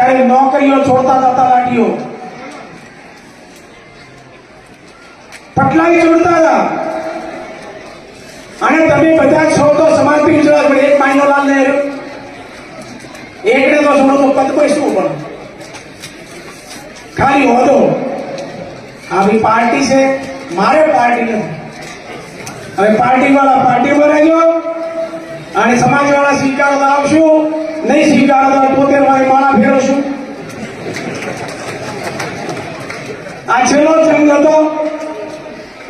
ત્યારે નોકરીઓ છોડતા જતા લાગ્યો. પટલાઈ છોડતા હતા. અને તમે બધા છો તો સમાજ પી પણ એક માઇનો લાલ નહેરુ. એકને તો છોડો તો પદ કોઈ શું પણ. ખાલી હોદો. આવી પાર્ટી છે. મારે પાર્ટી નથી. હવે પાર્ટી વાળા પાર્ટી રહેજો અને સમાજ વાળા સ્વીકારો તો આવશું. નહીં સ્વીકારો તો પોતે માળા ફેરવશું આ છેલ્લો જંગ હતો.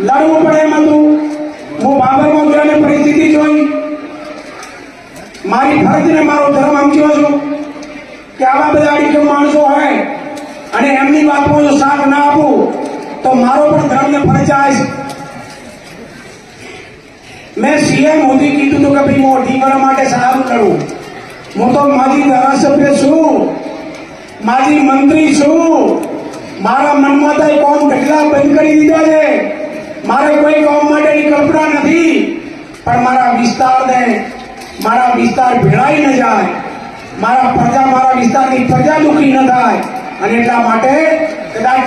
લડવું પડે એમ હતું. હું બાબરમાં ગયો પરિસ્થિતિ જોઈ. મારી ફરજ ને મારો ધર્મ સમજ્યો છું કે આવા બધા અડીખમ માણસો હોય અને એમની વાતમાં જો સાથ ના આપું, તો મારો પણ ધર્મને ફરજાય છે. મેં સીએમ મોદી કીધું હતું કે ભાઈ હું અઢી માટે સારું કરું હું તો માજી ધારાસભ્ય છું. માજી મંત્રી છું. મારા મનમાં તો કોમ ઢગલા બંધ કરી દીધા છે. મારે કોઈ કોમ માટેની કલ્પના નથી. પણ મારા વિસ્તારને, મારા વિસ્તાર ભેળાઈ ન જાય. મારા પ્રજા, મારા વિસ્તારની પ્રજા દુઃખી ન થાય. અને એટલા માટે કદાચ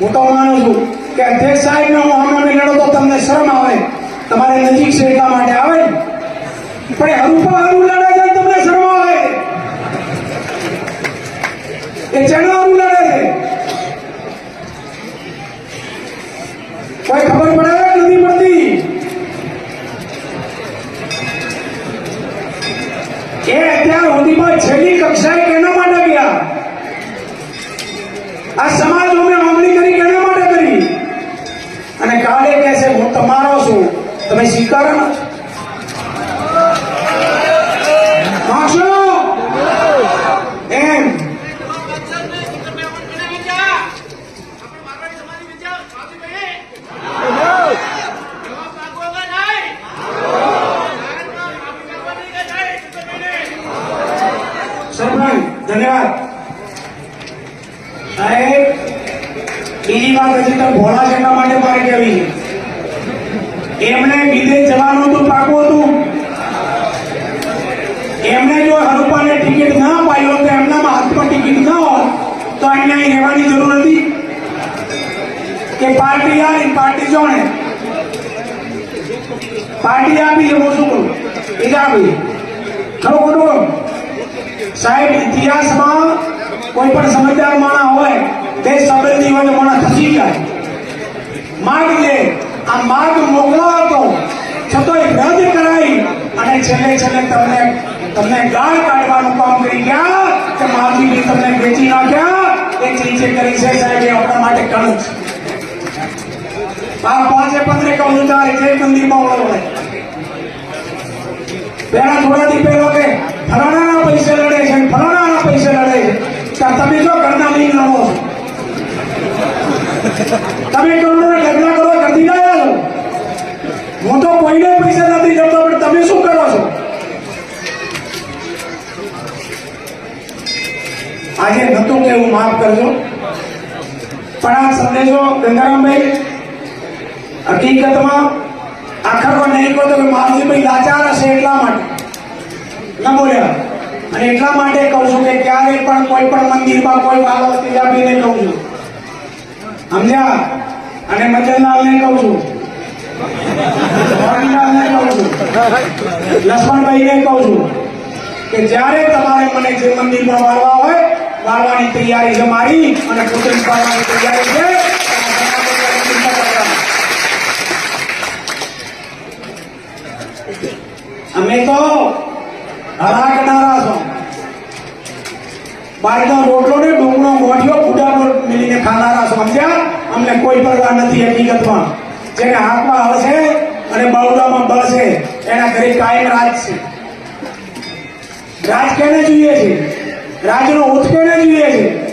હું તો માનું છું કે અધ્યક્ષ સાહેબને હું સામે લડો તો તમને શરમ આવે. તમારે નજીક છે એટલા માટે આવે પણ એ પણ હરું લડે તમે સ્વીકારો માગશો? એમ. સરપંચ, ધન્યવાદ. સાહેબ, બીજી વાત હજી તમે ભોળા જેના માટે મારે કહેવી છે એમને વિદેશ જવાનું તો પાકું હતું. એમને જો હરુપાને ટિકિટ ના હોત, તો એમનામાં હાથમાં ટિકિટ ન હોત, તો અહીંયા અહીં રહેવાની જરૂર હતી. કે પાર્ટી આવી પાર્ટી જોણે. પાર્ટી આપી હું શું કરું એ આપી. ખરું ખોટું સાહેબ, ઇતિહાસમાં કોઈ પણ સમજદાર માણા હોય તે સંબંધી હોય માણસ ખસી જાય. માર્ગ લે. આ માર્ગ મોકલો હતો છતાંય રદ કરાઈ અને છેલ્લે છેલ્લે તમને તમને ગાળ કાઢવાનું કામ કરી ગયા કે માવજીભાઈ તમને વેચી નાખ્યા? એ ચીજે કરી છે સાહેબ એ આપણા માટે કણું છે આ પાંચે પંદરે કહું તારે જે મંદિરમાં ઓળખ પેલા થોડાથી પહેલો કે ફલાણાના પૈસે લડે છે ફલાણાના પૈસે લડે છે. તમે જો ઘરના નહીં લડો તમે કરોડોના ઢગલા કરો કરતી ગયા છો હું તો કોઈને પૈસા નથી જતો પણ તમે શું કરો છો આજે નતું કેવું માફ કરજો. પણ આ સંદેશો ગંગારામભાઈ, હકીકતમાં આખરમાં નહીં કહો તો કે માવજીભાઈ લાચાર હશે એટલા માટે. ન બોલ્યા. અને એટલા માટે કહું છું કે ક્યારે પણ કોઈ પણ મંદિરમાં કોઈ વાલો આપીને કહું છું. સમજ્યા? અને મોહનલાલને કહું છું. લક્ષ્મણભાઈને કહું છું કે જ્યારે તમારે મને જે મંદિરમાં વાળવા હોય વાળવાની તૈયારી છે મારી અને પુત્રી પાડવાની તૈયારી છે. અમે તો હરાકનારા છો. બાજનો રોટલો ને ડુંગળો મોઢિયો બુડા મિલીને ખાનારા છો, સમજ્યા? અમને કોઈ પરવા નથી હકીકતમાં. જેને હાથમાં હળશે અને બળદામાં બળશે, એના ઘરે કાયમ રાજ છે. રાજ કેને જોઈએ છે? રાજનો કેને જોઈએ છે.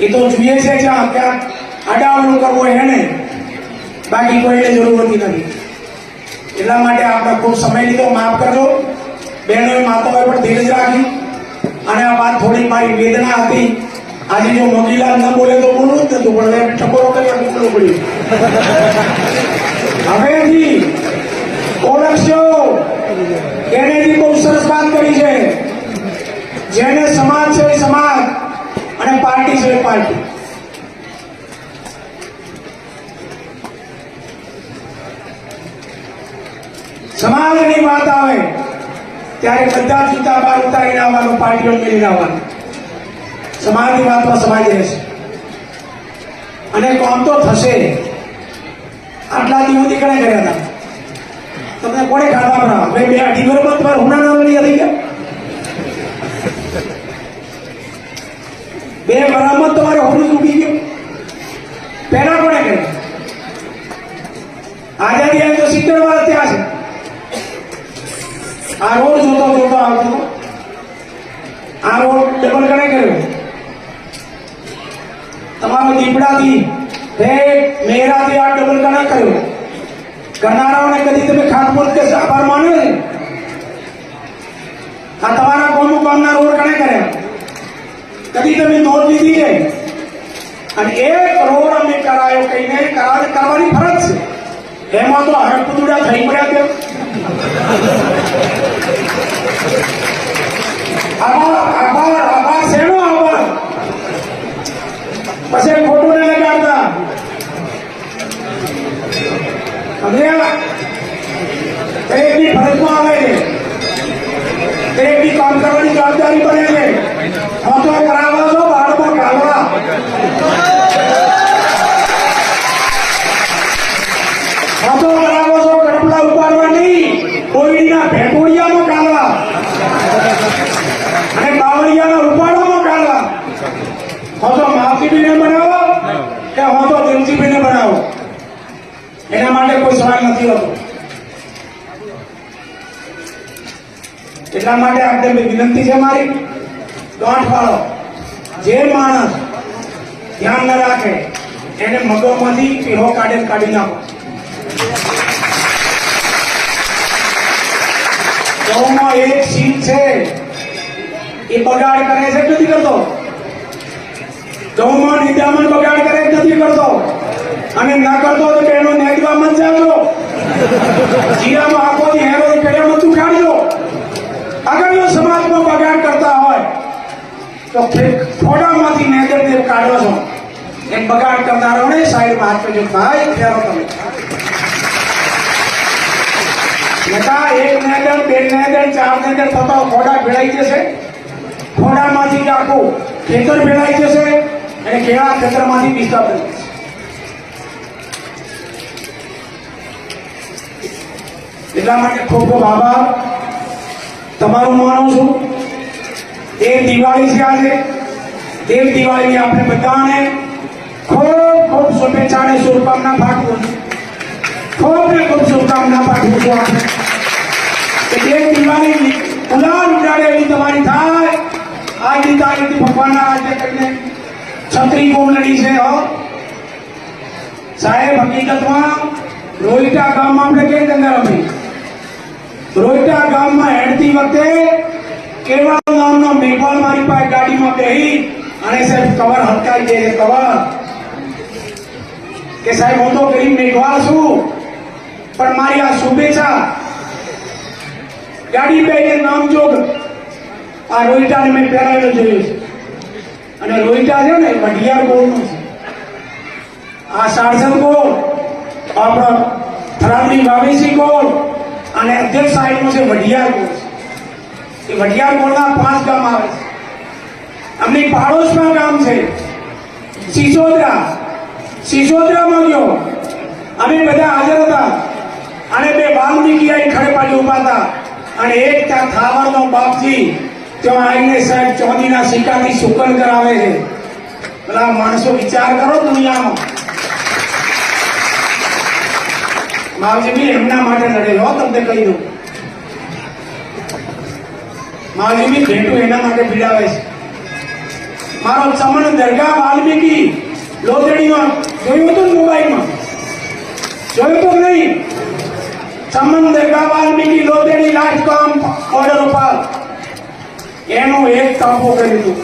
એ તો જોઈએ છે જ્યાં ક્યાંક અડાવડું કરવું એને. બાકી કોઈને જરૂર હોતી નથી. એટલા માટે આપણે ખૂબ સમય લીધો, માફ કરજો. બહેનોએ માતાઓએ પણ ધીરજ રાખી. અને આ વાત થોડી મારી વેદના હતી. આજે જો મોગીલાલ ન બોલે તો બોલવું જ નતું, પણ એમ ટકોરો કરી બોલવું પડ્યું. હવેથી ઓળખશો બેનેજી બહુ સરસ વાત કરી છે જેને સમાજ છે સમાજ અને પાર્ટી છે પાર્ટી. સમાજની વાત આવે, ત્યારે બધા જૂતા બહાર ઉતારીને આવવાનું, પાર્ટીઓ મેળવીને આવવાનું. સમાજની વાતમાં સમાજ રહેશે અને કોમ તો થશે. આટલા દિવસ નીકળ્યા કર્યા હતા. તમને કોને ખાતા ભરા મેં બે અઢી વર્ષમાં તમારે હુના નામ લઈ આવી ગયા બે વરામાં તમારે હોરું ચૂકી ગયું. પહેલા કોને કર્યું? આઝાદી આવી તો સિત્તેર વર્ષ ત્યાં છે. આ રોડ જોતો જોતો આવતો આ રોડ ડબલ કણે કર્યો તમારો દીપડાથી મેરાથી આ ડબલ કણે કર્યો કરનારાઓને કદી તમે ખાતમુહૂર્ત કે આભાર માન્યો છે આ તમારા કોમનું કામના રોડ કણે કર્યા કદી તમે નોટ લીધી છે? અને એક રોડ અમે કરાયો કહીને કરાવે કરવાની ફરજ છે. એમાં તો હડપુતુડા થઈ પડ્યા તેમ આભાર આભાર આભાર. શેનો આભાર? પછી ખોટું ને લગાડતા. સમજ્યા દરેકની ફરજમાં આવે છે દરેકની કામ કરવાની જવાબદારી બને છે. હોતો કરાવવા છો બાળમાં કાઢવા હોતો કરાવો છો કડપલા ઉપાડવા ઉપાડવામાં કાઢવા હોતો માવજીબીને બનાવો કે હોતો દિલજીબીને બનાવો એના માટે કોઈ સવાલ નથી હોતો. એટલા માટે આપણે વિનંતી છે મારી. ગાંઠ વાળો જે માણસ ધ્યાન ન રાખે, એને મગજમાંથી પીહો કાઢીને કાઢી નાખો. ગૌમાં એક સીટ છે, એ બગાડ કરે છે નથી કરતો? ગૌમાં નિદામણ બગાડ કરે નથી કરતો? અને ના કરતો તો પેલો નેગવા મત જાજો જીરામાં આખો દી હેરો પેડા મત ઉખાડજો અગર સમાજમાં બગાડ કરતા હોય, તો ખોડામાંથી નેગર દેવ કાઢો છો એ બગાડ કરનારોને સાઈડમાં હાથ પેજો ભાઈ ફેરો તમે. નકા એક નેગર બે નેગર ચાર નેગર થતા ખોડા ભેળાઈ જશે. ખોડામાંથી જ ખેતર ભેળાઈ જશે અને કેળા ખેતરમાંથી પિસ્તા બની એટલા માટે ખૂબ ખૂબ આભાર. તમારું માનું છું. દેવ દિવાળી છે આજે. દેવ દિવાળીની આપણે બધાને ખૂબ ખૂબ શુભેચ્છા અને શુભકામના પાઠવું ખૂબ ને ખૂબ શુભકામના પાઠવું છું આપણે. કે દેવ દિવાળી ઉલાલ ઉડાડે એવી તમારી થાય. આજની તારીખથી ભગવાનના આજે કરીને છત્રી કોમલડી છે, હો. સાહેબ, હકીકતમાં રોહિટા ગામમાં આપણે કઈ અંદર રમી? રોહિટા ગામમાં હેડતી વખતે કેવળ નામનો મેઘવાલ મારી પાસે ગાડીમાં બેહી અને સાહેબ કવર હટકાવી દે કવર. કે સાહેબ, હું તો ગરીબ મેઘવાલ છું, પણ મારી આ શુભેચ્છા. ગાડી બેહીને નામ જોગ આ રોહિટાને મેં પહેરાવેલો જોયું અને રોહિટા છે ને મઢિયાર ગોળનું છે. આ સારસદ ગોળ, આપણો થરાદની વાવેસી ગોળ અને અધ્યક્ષ સાઈડનું છે વઢિયાર ગોળ એ વઢિયાર ગોળના પાંચ ગામ આવે છે. અમની પાડોશમાં ગામ છે, સિસોદરા. સિસોદરામાં ગયો. અમે બધા હાજર હતા. અને બે વાલ્મીકી આઈ ખડે ઊભા હતા. અને એક ત્યાં ખાવાનો બાપજી, ત્યાં આવીને સાહેબ ચોદીના સિક્કાથી સુકન કરાવે છે. પેલા માણસો વિચાર કરો દુનિયામાં માવજી બી એમના માટે લડેલો તમને કહી દઉં. માવજીની ભેટું એના માટે પીડાવે છે. મારો ચમણ દરગાહ વાલ્મીકી લોથડીમાં જોયું હતું મોબાઈલમાં? જોયું હતું નહીં? ચમન દરગાહ વાલ્મીકી લોથડી લાસ્ટ કામ ઓર્ડર ઉપર. એનો એક કાપો કર્યું હતું.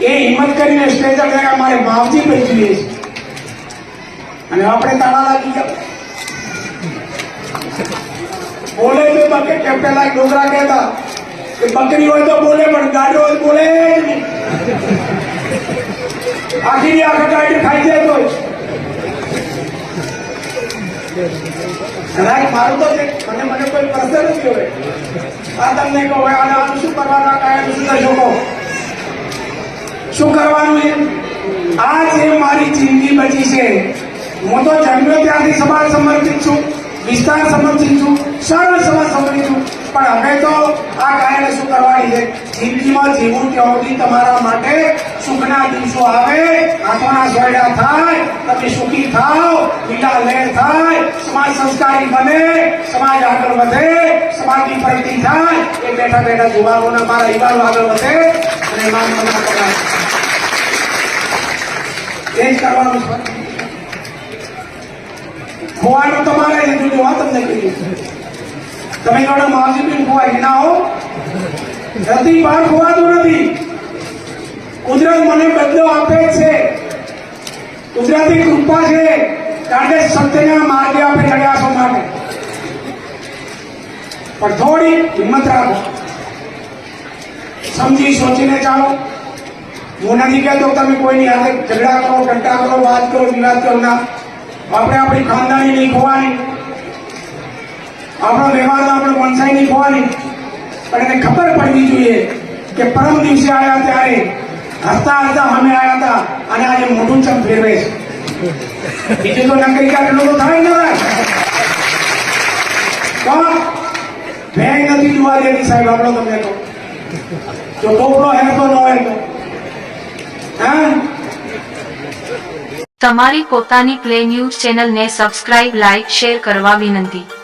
એ હિંમત કરીને સ્ટેજ મારે માવજી પૈ જોઈએ છે. અને આપણે તાળા લાગી ગયા. બોલે તો બકે કે પેલા ડોગરા કહેતા કે બકરી હોય તો બોલે, પણ ગાડો હોય બોલે આખી આખા ગાડી ખાઈ જાય તો રાઈટ, મારું તો છે. મને મને કોઈ તમને કહો, હવે આને શું કરવાના કાયમ શું કરશો કહો શું કરવાનું છે? આ જે મારી જિંદગી બચી છે, હું તો જન્મ્યો ત્યાંથી સમાજ સમર્પિત છું. વિસ્તાર સમર્પિત છું સર્વ સમાજ સમર્પિત છું. પણ હવે તો આ કાયને શું કરવાની છે? જિંદગીમાં જીવું ત્યાં સુધી તમારા માટે સુખના દિવસો આવે હાથોના સોયડા થાય, તમે સુખી થાવ લીલા લહેર થાય, સમાજ સંસ્કારી બને, સમાજ આગળ વધે, સમાજની પ્રગતિ થાય, એ બેઠા બેઠા જુવાનોના મારા યુવાનો આગળ વધે, અને માન મના પગાર એ જ કરવાનું છે. ખોવાનું તમારે જ હતું જોવા તમને કહ્યું તમે જોડે માવજી બી ખોવાય ના હો ધરતી બહાર ખોવાતું નથી કુદરત મને બદલો આપે જ છે કુદરતી કૃપા છે કારણ કે સત્યના માર્ગે આપણે ચડ્યા છો માટે પણ થોડી હિંમત રાખો સમજી સોચીને ચાલો હું નથી કહેતો કે તમે કોઈની હાથે ઝઘડા કરો ટંટા કરો વાત કરો વિવાદ કરો ના આપણે આપણી ખાનદાની નહીં ખોવાની આપણો વ્યવહાર આપણે વંશાઈ નહીં ખોવાની પણ એને ખબર પડવી જોઈએ કે પરમ દિવસે આવ્યા ત્યારે હસતા હસતા અમે આવ્યા હતા અને આજે મોટું ચમ ફેરવે છે. બીજું તો નકરી કાઢેલું તો થાય ને કોણ? ભેંગ નથી જોવા દેતી સાહેબ આપણો તમને તો જો ટોપલો હેરતો ન હોય તો. હા? તમારી પોતાની પ્લે ન્યૂઝ ચેનલને સબસ્ક્રાઇબ લાઇક શેર કરવા વિનંતી.